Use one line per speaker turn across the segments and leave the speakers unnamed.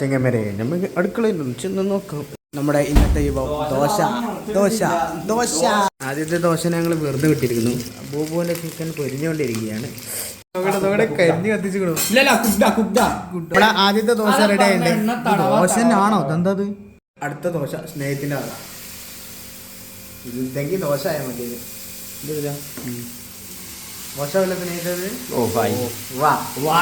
ചെങ്ങമരെ നമുക്ക് അടുക്കളയിൽ ഒന്ന് ചെന്ന് നോക്കാം. നമ്മുടെ ഇന്നത്തെ വിഭവം ദോശ ദോശ ദോശ. ആദ്യത്തെ ദോശ ഞങ്ങൾ വെറുതെ വിട്ടിരിക്കുന്നു ബോബുവിന്റെ ചിക്കൻ പൊരിഞ്ഞുകൊണ്ടിരിക്കുകയാണ്. ഇവിടെ ആദ്യത്തെ ദോശ റെഡി ആയിട്ടുണ്ട് ദോശ ആണോ അതെന്താ? അടുത്ത ദോശ സ്നേഹത്തിന്റെ ആളാ. ഇതെങ്കിൽ ദോശ ആയാൽ മതി ഇത്. ഇത് ഇതാ. ദോശ വല്ല
ഓ ഫൈൻ
വാ വാ.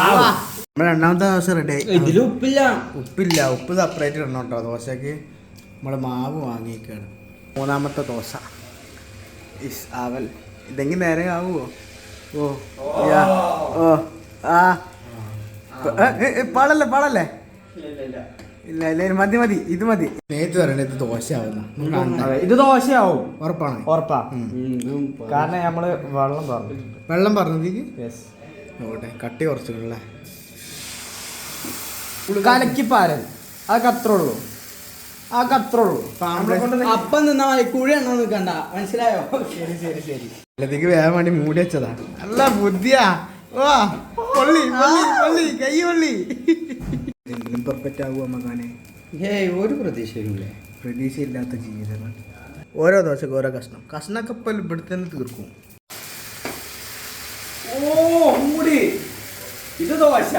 നമ്മുടെ രണ്ടാമത്തെ ദോശ റെഡി ആയി.
ഇതിൽ ഉപ്പില്ല.
ഉപ്പില്ല. ഉപ്പ് സെപ്പറേറ്റ് ഇടണം കേട്ടോ. ദോശക്ക് നമ്മൾ മാവ് വാങ്ങിയേക്കാണ്. മൂന്നാമത്തെ ദോശ. ഇസ് ആവൽ ഇതെങ്കിൽ നേരെ ആവുമോ ഓ യാ. ഓ ആ. പാടല്ലേ പാടല്ലേ ഇല്ല മതി മതി ഇത് മതി. നേരത്തെ പറയണത് ഇത് ദോശയാവുന്ന.
ഇത് ദോശയാവും.
ഉറപ്പാണ്.
ഉറപ്പാ. കാരണം നമ്മൾ വെള്ളം പറഞ്ഞു
വെള്ളം പറഞ്ഞത്
യെസ്
നോക്കട്ടെ കട്ടി കുറച്ചുള്ള
കലക്കിപ്പാരൻ. അതൊക്കെ അത്ര ഉള്ളൂ. അതൊക്കെ അത്ര ഉള്ളൂ. അപ്പം നിന്നാ മതി കുഴി എണ്ണ നിൽക്കണ്ട മനസ്സിലായോ?
ശരി ശരി ശരി. അല്ലത്തേക്ക് വേഗം വേണ്ടി മൂടി വെച്ചതാ. നല്ല ബുദ്ധിയാ. വാ പള്ളി പള്ളി പള്ളി കൈ പള്ളി. പെർഫെക്റ്റ് ആകുമോ മകാനെ.
ഏയ് ഒരു പ്രതീക്ഷയില്ലേ
പ്രതീക്ഷയില്ലാത്ത ജീവിതങ്ങൾ. ഓരോ ദോശക്ക് ഓരോ കഷ്ണം. കഷ്ണമൊക്കെ ഇപ്പം ഇവിടെ തന്നെ തീർക്കും.
ഓ മൂടി. ഇത് ദോശ.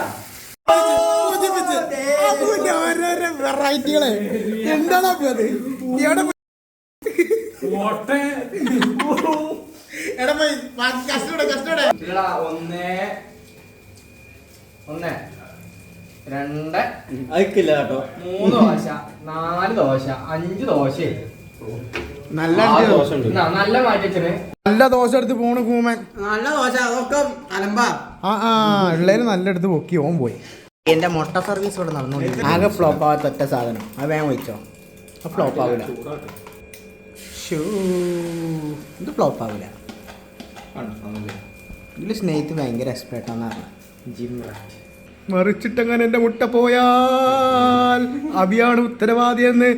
ഓരോരോ വെറൈറ്റികളെ. എന്താണ് അത്? എവിടെ എടാ പോയി? കഷ്ടോടെ കഷ്ടോടെ
ഇല്ലടാ, ഒന്ന്. ഒന്ന്. രണ്ട് അയക്കില്ല കേട്ടോ. മൂന്ന് ദോശ നാല് ദോശ അഞ്ച് ദോശ.
നല്ല ദോശ
നല്ല മാറ്റത്തിന്
നല്ല ദോശ എടുത്ത് പോണു കൂമൻ.
നല്ല ദോശ അതൊക്കെ അലമ്പാ.
ആ ആ ഉള്ളതിന് നല്ല എടുത്ത് പൊക്കി ഓൻ പോയി. എന്റെ മുട്ട സർവീസ് ഇവിടെ നടന്നുകൊണ്ടിരിക്കും ആകെ ഫ്ലോപ്പ് ആവാത്ത ഒറ്റ സാധനം. അത് വേഗം വെച്ചോ. അത് ഫ്ലോപ്പ് ആവില്ല ഷൂ ഇത് ഫ്ലോപ്പ് ആവില്ല ഇതിൽ സ്നേഹിത്ത് ഭയങ്കര എക്സ്പേർട്ട് ആണെന്ന് ജിം മറിച്ചിട്ടങ്ങനെ എന്റെ മുട്ട പോയാൽ അവിയാണ് ഉത്തരവാദി എന്ന്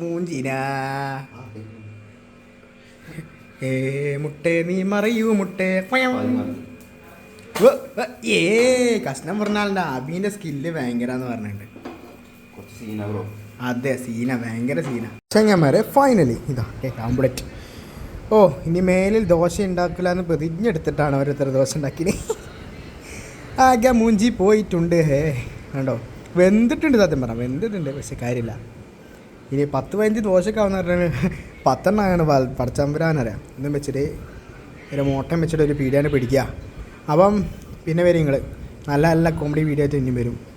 മൂഞ്ചിന. ഏ മുട്ടേ നീ മറിയൂ മുട്ടേ. ഏ കഷ്ണം പറഞ്ഞാലുണ്ട് അബീന്റെ സ്കില്ല് ഭയങ്കരാന്ന് പറഞ്ഞിട്ടുണ്ട്. അതെ സീന ഭയങ്കര സീന. ചെങ്ങന്മാരെ ഫൈനലി ഇതാ ആംബുലറ്റ് ഓ ഇനി മേലിൽ ദോശ ഉണ്ടാക്കില്ല എന്ന് പ്രതിജ്ഞ എടുത്തിട്ടാണ് ഓരോരുത്തർ ദോശ ഉണ്ടാക്കിയത് ആകെ മൂഞ്ചി പോയിട്ടുണ്ട് ഹേ. കണ്ടോ? വെന്തിട്ടുണ്ട് സത്യം പറഞ്ഞാൽ വെന്തിട്ടുണ്ട് പക്ഷെ കാര്യമില്ല. ഇനി പത്ത് പതിനഞ്ച് ദോശയൊക്കെ ആവുന്ന പറഞ്ഞാൽ പത്തെണ്ണാണ് പടച്ചമ്പരാനറിയാം. ഇതും വെച്ചിട്ട് ഒരു മോട്ടം വെച്ചിട്ട് ഒരു പീഡിയാണ് പിടിക്കുക. അപ്പം പിന്നെ വരും നിങ്ങൾ നല്ല നല്ല കോമഡി വീഡിയോ ആയിട്ട് ഇനിയും വരും.